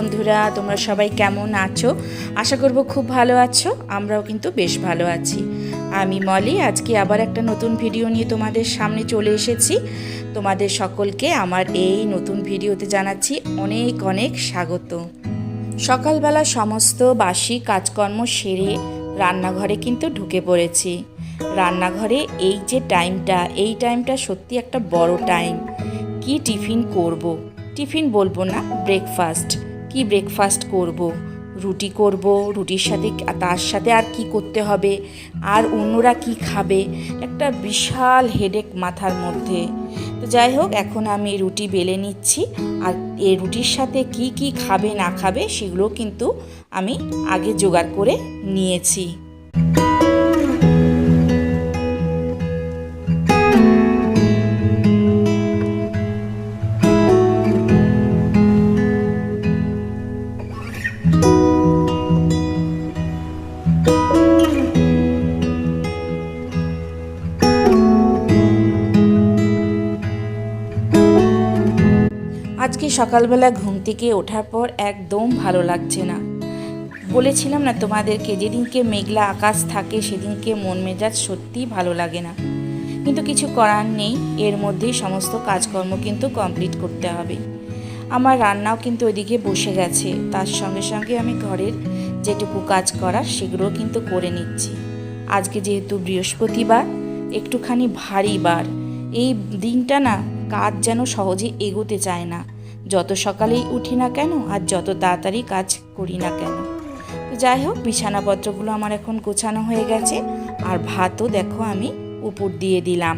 বন্ধুরা, তোমরা সবাই কেমন আছো? আশা করব খুব ভালো আছো, আমরাও কিন্তু বেশ ভালো আছি। আমি মলি, আজকে আবার একটা নতুন ভিডিও নিয়ে তোমাদের সামনে চলে এসেছি। তোমাদের সকলকে আমার এই নতুন ভিডিওতে জানাচ্ছি অনেক অনেক স্বাগত। সকালবেলা সমস্ত বাসি কাজকর্ম সেরে রান্নাঘরে কিন্তু ঢুকে পড়েছি। রান্নাঘরে এই যে টাইমটা, এই টাইমটা সত্যি একটা বড় টাইম। কি টিফিন করব। টিফিন বলব না, ব্রেকফাস্ট। কি ব্রেকফাস্ট করব। রুটি করব? রুটির সাথে তার সাথে আর কি করতে হবে? আর অন্যরা কি খাবে? একটা বিশাল হেডেক মাথার মধ্যে। তো যাই হোক, এখন আমি রুটি বেলে নিচ্ছি। আর এ রুটির সাথে কি কি খাবে, না খাবে, সেগুলো কিন্তু আমি আগে জোগাড় করে নিয়েছি। সকালবেলা ঘুম থেকে ওঠার পর একদম ভালো লাগছে না। বলেছিলাম না তোমাদেরকে, যেদিনকে মেঘলা আকাশ থাকে সেদিনকে মন মেজাজ সত্যিই ভালো লাগে না। কিন্তু কিছু করার নেই, এর মধ্যেই সমস্ত কাজকর্ম কিন্তু কমপ্লিট করতে হবে। আমার রান্নাও কিন্তু ওইদিকে বসে গেছে, তার সঙ্গে সঙ্গে আমি ঘরের যেটুকু কাজ করার সেগুলো কিন্তু করে নিচ্ছি। আজকে যেহেতু বৃহস্পতিবার, একটুখানি ভারী বার, এই দিনটা না কাজ যেন সহজে এগোতে চায় না। যত সকালেই উঠি না কেন আর যত তাড়াতাড়ি কাজ করি না কেন। যাই হোক বিছানাপত্রগুলো আমার এখন গোছানো হয়ে গেছে আর ভাতও দেখো আমি উপর দিয়ে দিলাম।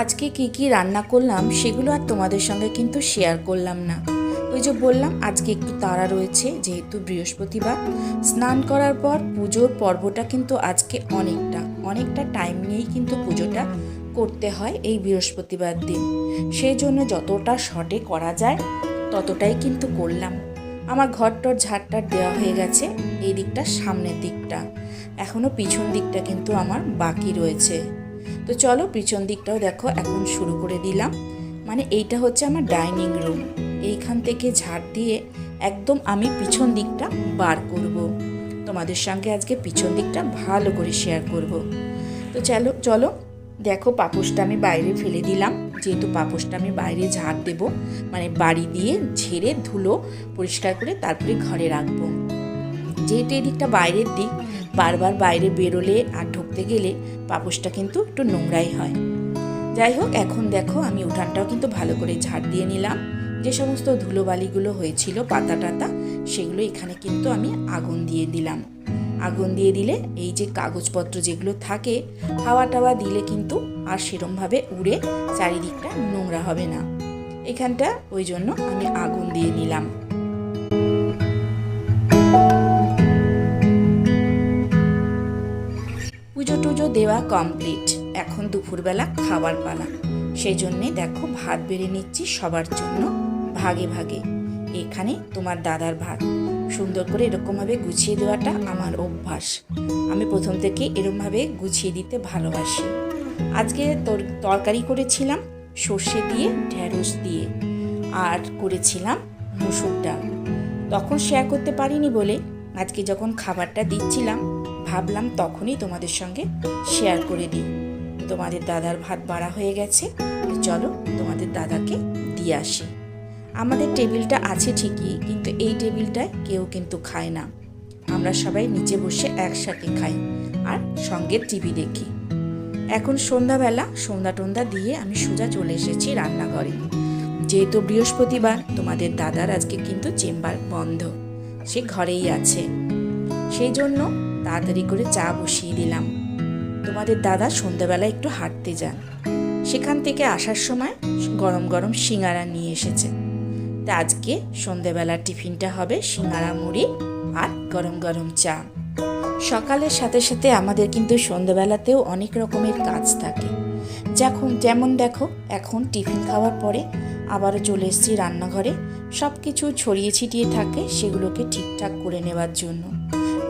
আজকে কি কি রান্না করলাম সেগুলো আর তোমাদের সঙ্গে কিন্তু শেয়ার করলাম না। ওই যে বললাম, আজকে একটু তাড়া রয়েছে, যেহেতু বৃহস্পতিবার। স্নান করার পর পুজোর পর্বটা কিন্তু আজকে অনেকটা অনেকটা টাইম নিয়েই কিন্তু পুজোটা করতে হয় এই বৃহস্পতিবার দিন। সেই জন্য যতটা শর্টে করা যায়, ততটাই কিন্তু করলাম। আমার ঘরটর ঝাড়টার দেওয়া হয়ে গেছে, এই দিকটা সামনের দিকটা। এখনও পিছন দিকটা কিন্তু আমার বাকি রয়েছে। তো চলো পিছন দিকটাও দেখো, এখন শুরু করে দিলাম। মানে এইটা হচ্ছে আমার ডাইনিং রুম। এইখান থেকে ঝাড় দিয়ে একদম আমি পিছন দিকটা বার করব। তোমাদের সঙ্গে আজকে পিছন দিকটা ভালো করে শেয়ার করব। তো চলো চলো দেখো, পাপোশটা আমি বাইরে ফেলে দিলাম। যেহেতু পাপোশটা আমি বাইরে ঝাড় দেব মানে বাড়ি দিয়ে ঝেড়ে ধুলো পরিষ্কার করে তারপরে ঘরে রাখব। যেহেতু এই দিকটা বাইরের দিক, বারবার বাইরে বেরোলে আর ঢুকতে গেলে পাপোশটা কিন্তু একটু নোংরাই হয়। যাই হোক, এখন দেখো, আমি উঠানটাও কিন্তু ভালো করে ঝাড় দিয়ে নিলাম। যে সমস্ত ধুলোবালিগুলো হয়েছিল পাতা টাতা সেগুলো এখানে কিন্তু আমি আগুন দিয়ে দিলাম। আগুন দিয়ে দিলে এই যে কাগজপত্র যেগুলো থাকে হাওয়া টাওয়া দিলে কিন্তু আর সেরমভাবে উড়ে চারিদিকটা নোংরা হবে না। এখানটা ওই জন্য আমি আগুন দিয়ে নিলাম পুজো টুজো দেওয়া কমপ্লিট। এখন দুপুরবেলা খাবার পালা। সেই জন্যে দেখো ভাত বেড়ে নিচ্ছি সবার জন্য ভাগে ভাগে। এখানে তোমার দাদার ভাত। সুন্দর করে এরকমভাবে গুছিয়ে দেওয়াটা আমার অভ্যাস। আমি প্রথম থেকে এরকমভাবে গুছিয়ে দিতে ভালোবাসি। আজকে তরকারি করেছিলাম সর্ষে দিয়ে ঢ্যাঁড়স দিয়ে। আর করেছিলাম মুসুর ডাল। তখন শেয়ার করতে পারিনি বলে আজকে যখন খাবারটা দিচ্ছিলাম, ভাবলাম তখনই তোমাদের সঙ্গে শেয়ার করে দিই। তোমাদের দাদার ভাত বাড়া হয়ে গেছে চলো তোমাদের দাদাকে দিয়ে আসি। আমাদের টেবিলটা আছে ঠিকই, কিন্তু এই টেবিলটায় কেউ কিন্তু খায় না। আমরা সবাই নিচে বসে একসাথে খাই আর সঙ্গে টিভি দেখি। এখন সন্ধ্যাবেলা সন্ধ্যা টন্দা দিয়ে আমি সোজা চলে এসেছি রান্নাঘরে। যেহেতু বৃহস্পতিবার, তোমাদের দাদার আজকে কিন্তু চেম্বার বন্ধ। সে ঘরেই আছে। সেই জন্য তাড়াতাড়ি করে চা বসিয়ে দিলাম। তোমাদের দাদা সন্ধ্যাবেলা একটু হাঁটতে যান। সেখান থেকে আসার সময় গরম গরম সিঙ্গারা নিয়ে এসেছে। তা আজকে সন্ধ্যাবেলার টিফিনটা হবে সিঙ্গারা মুড়ি আর গরম গরম চা। সকালের সাথে সাথে আমাদের কিন্তু সন্ধ্যাবেলাতেও অনেক রকমের কাজ থাকে। যখন যেমন দেখো, এখন টিফিন খাওয়ার পরে আবারও চলে এসেছি রান্নাঘরে। সব কিছু ছড়িয়ে ছিটিয়ে থাকে সেগুলোকে ঠিকঠাক করে নেওয়ার জন্য।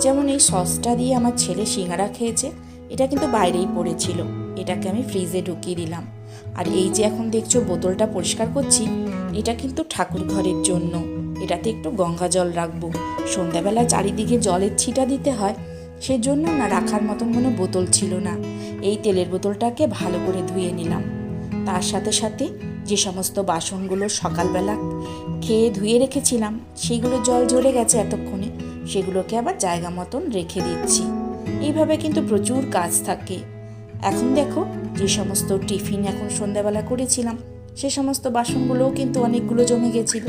যেমন এই সসটা দিয়ে আমার ছেলে সিঙ্গারা খেয়েছে, এটা কিন্তু বাইরেই পড়েছিল। এটাকে আমি ফ্রিজে ঢুকিয়ে দিলাম। আর এই যে এখন দেখছ বোতলটা পরিষ্কার করছি, এটা কিন্তু ঠাকুর ঘরের জন্য। এটাতে একটু গঙ্গা জল রাখব। সন্ধ্যাবেলা চারিদিকে জলের ছিটা দিতে হয়, সেজন্য না রাখার মতন কোনো বোতল ছিল না। এই তেলের বোতলটাকে ভালো করে ধুয়ে নিলাম। তার সাথে সাথে যে সমস্ত বাসনগুলো সকালবেলা খেয়ে ধুয়ে রেখেছিলাম, সেগুলো জল ঝরে গেছে এতক্ষণে, সেগুলোকে আবার জায়গা মতন রেখে দিচ্ছি। এইভাবে কিন্তু প্রচুর কাজ থাকে। এখন দেখো, যে সমস্ত টিফিন এখন সন্ধ্যাবেলা করেছিলাম, সে সমস্ত বাসনগুলোও কিন্তু অনেকগুলো জমে গেছিল।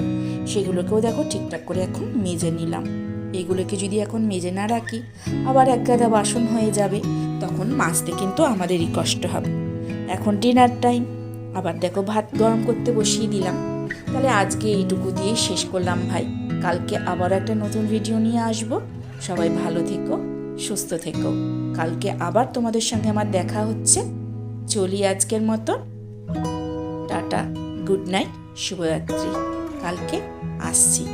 সেগুলোকেও দেখো ঠিকঠাক করে এখন মেজে নিলাম। এগুলোকে যদি এখন মেজে না রাখি, আবার এক গাদা বাসন হয়ে যাবে, তখন মাজতে কিন্তু আমাদেরই কষ্ট হবে। এখন ডিনার টাইম আবার দেখো ভাত গরম করতে বসিয়ে দিলাম। তাহলে আজকে এইটুকু দিয়েই শেষ করলাম ভাই। কালকে আবার একটা নতুন ভিডিও নিয়ে আসব। সবাই ভালো থেকো। সুস্থ থেকো। কালকে আবার তোমাদের সঙ্গে আমার দেখা হচ্ছে। চলি আজকের মতন। টাটা, গুড নাইট, শুভরাত্রি। কালকে আসছি।